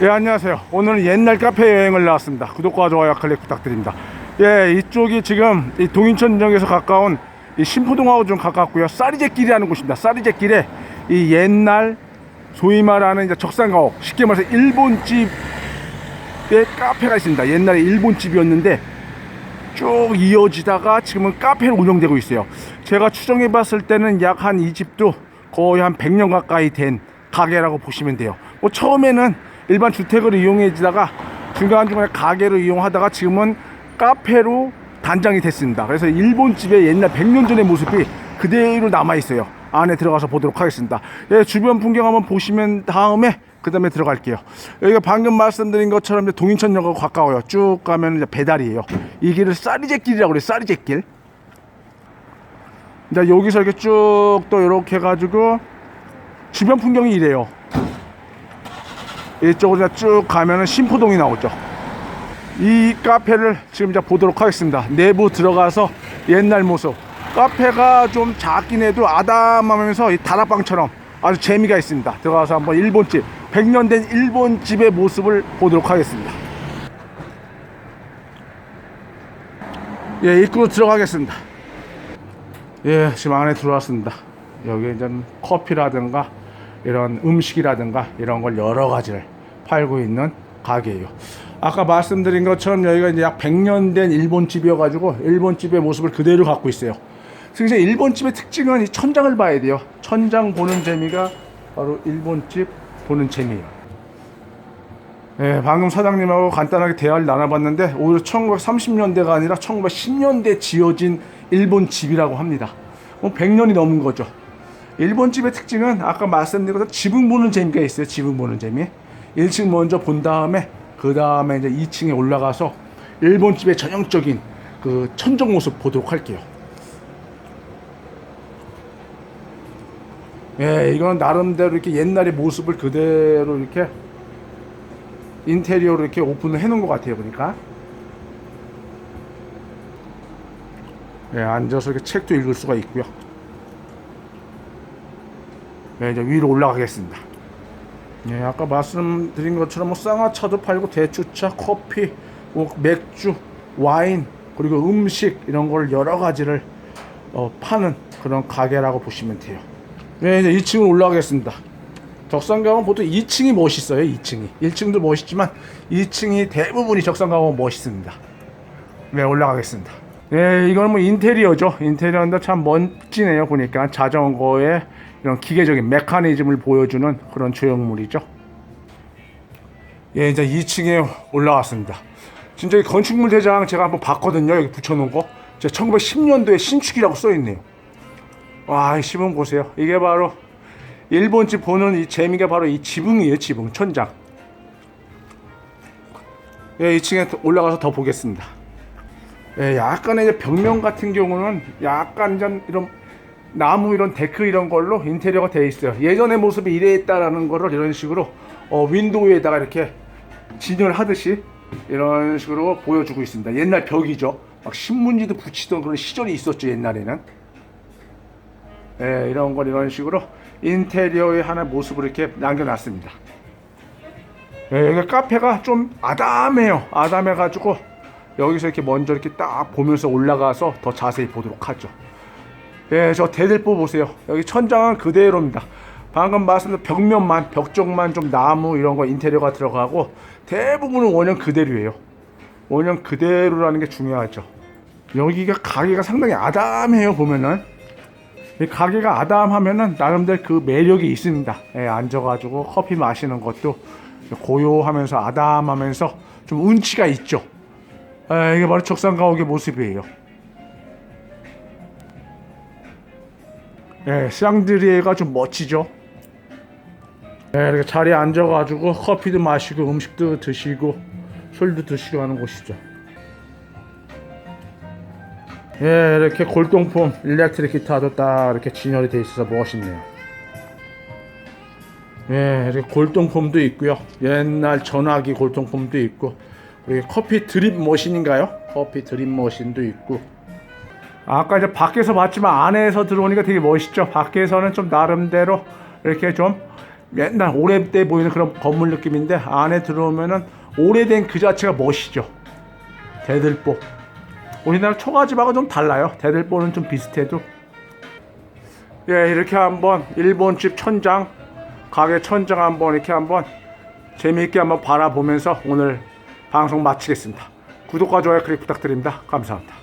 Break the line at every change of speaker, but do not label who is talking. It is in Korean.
예, 안녕하세요. 오늘은 옛날 카페 여행을 나왔습니다. 구독과 좋아요 클릭 부탁드립니다. 예, 이쪽이 지금 이 동인천역에서 가까운 이 신포동하고 좀 가깝고요. 쌀이제길이라는 곳입니다. 쌀이제길에 이 옛날 소위 말하는 이제 적산가옥, 쉽게 말해서 일본집의 카페가 있습니다. 옛날에 일본집이었는데 쭉 이어지다가 지금은 카페로 운영되고 있어요. 제가 추정해 봤을 때는 약 한 이 집도 거의 한 100년 가까이 된 가게라고 보시면 돼요. 뭐 처음에는 일반 주택을 이용해지다가 중간중간에 가게로 이용하다가 지금은 카페로 단장이 됐습니다. 그래서 일본 집의 옛날 100년 전의 모습이 그대로 남아 있어요. 안에 들어가서 보도록 하겠습니다. 예, 주변 풍경 한번 보시면 다음에 그 다음에 들어갈게요. 여기가 방금 말씀드린 것처럼 이제 동인천역하고 가까워요. 쭉 가면 배달이에요. 이 길을 쌀이제길이라고 그래요. 쌀이제길. 이제 여기서 이렇게 쭉 또 이렇게 해가지고 주변 풍경이 이래요. 이쪽으로 쭉 가면은 신포동이 나오죠. 이 카페를 지금 이제 보도록 하겠습니다. 내부 들어가서 옛날 모습. 카페가 좀 작긴 해도 아담하면서 이 다락방처럼 아주 재미가 있습니다. 들어가서 한번 일본집, 100년 된 일본집의 모습을 보도록 하겠습니다. 예, 입구로 들어가겠습니다. 예, 지금 안에 들어왔습니다. 여기 이제 커피라든가 이런 음식이라든가 이런 걸 여러 가지를 팔고 있는 가게예요. 아까 말씀드린 것처럼 여기가 이제 약 100년 된 일본집이어가지고 일본집의 모습을 그대로 갖고 있어요. 그래서 일본집의 특징은 이 천장을 봐야 돼요. 천장 보는 재미가 바로 일본집 보는 재미예요. 예, 방금 사장님하고 간단하게 대화를 나눠봤는데 오히려 1930년대가 아니라 1910년대 지어진 일본 집이라고 합니다. 뭐 100년이 넘은 거죠. 일본 집의 특징은 아까 말씀드린 것처럼 지붕 보는 재미가 있어요. 지붕 보는 재미. 1층 먼저 본 다음에 그 다음에 이제 2층에 올라가서 일본 집의 전형적인 그 천정 모습 보도록 할게요. 예, 이건 나름대로 이렇게 옛날의 모습을 그대로 이렇게 인테리어로 이렇게 오픈을 해놓은 것 같아요, 보니까. 예, 앉아서 이렇게 책도 읽을 수가 있고요. 네, 이제 위로 올라가겠습니다. 예, 아까 말씀드린 것처럼 뭐 쌍화차도 팔고 대추차, 커피, 뭐 맥주, 와인 그리고 음식 이런 걸 여러 가지를 어, 파는 그런 가게라고 보시면 돼요. 네, 이제 2층으로 올라가겠습니다. 적산강은 보통 2층이 멋있어요. 2층이 1층도 멋있지만 2층이 대부분이 적산강은 멋있습니다. 네, 올라가겠습니다. 네, 이건 뭐 인테리어죠. 인테리어인데 참 멋지네요. 보니까 자전거의 이런 기계적인 메커니즘을 보여주는 그런 조형물이죠. 예, 이제 2층에 올라왔습니다. 진짜 이 건축물 대장 제가 한번 봤거든요. 여기 붙여놓은 거. 제가 1910년도에 신축이라고 써있네요. 와, 이 지붕 보세요. 이게 바로 일본집 보는 이 재미가 바로 이 지붕이에요. 지붕, 천장. 예, 2층에 올라가서 더 보겠습니다. 예, 약간의 벽면 같은 경우는 약간 이런 나무 이런 데크 이런 걸로 인테리어가 되어 있어요. 예전의 모습이 이래했다라는 거를 이런 식으로 어, 윈도우에다가 이렇게 진열을 하듯이 이런 식으로 보여주고 있습니다. 옛날 벽이죠. 막 신문지도 붙이던 그런 시절이 있었죠 옛날에는. 예, 이런 걸 이런 식으로 인테리어의 하나 모습을 이렇게 남겨놨습니다. 예, 여기 카페가 좀 아담해요. 아담해가지고 여기서 이렇게 먼저 이렇게 딱 보면서 올라가서 더 자세히 보도록 하죠. 예, 저 대들보 보세요. 여기 천장은 그대로입니다. 방금 말씀드린 벽면만, 벽 쪽만 좀 나무 이런 거 인테리어가 들어가고 대부분은 원형 그대로예요. 원형 그대로라는 게 중요하죠. 여기가 가게가 상당히 아담해요, 보면은. 이 가게가 아담하면은 나름대로 그 매력이 있습니다. 예, 앉아가지고 커피 마시는 것도 고요하면서 아담하면서 좀 운치가 있죠. 예, 이게 바로 적산가옥의 모습이에요. 예, 샹드리에가 좀 멋지죠. 예, 이렇게 자리에 앉아가지고 커피도 마시고 음식도 드시고 술도 드시고 하는 곳이죠. 예, 이렇게 골동품 일렉트릭 기타도 딱 이렇게 진열이 돼 있어서 멋있네요. 예, 이렇게 골동품도 있고요. 옛날 전화기 골동품도 있고, 여기 커피 드립 머신인가요? 커피 드립 머신도 있고. 아까 이제 밖에서 봤지만 안에서 들어오니까 되게 멋있죠. 밖에서는 좀 나름대로 이렇게 좀 옛날 오래 때 보이는 그런 건물 느낌인데 안에 들어오면은 오래된 그 자체가 멋이죠. 대들보. 우리나라 초가집하고 좀 달라요. 대들보는 좀 비슷해도. 예, 이렇게 한번 일본집 천장, 가게 천장 한번 이렇게 한번 재미있게 한번 바라보면서 오늘 방송 마치겠습니다. 구독과 좋아요 클릭 부탁드립니다. 감사합니다.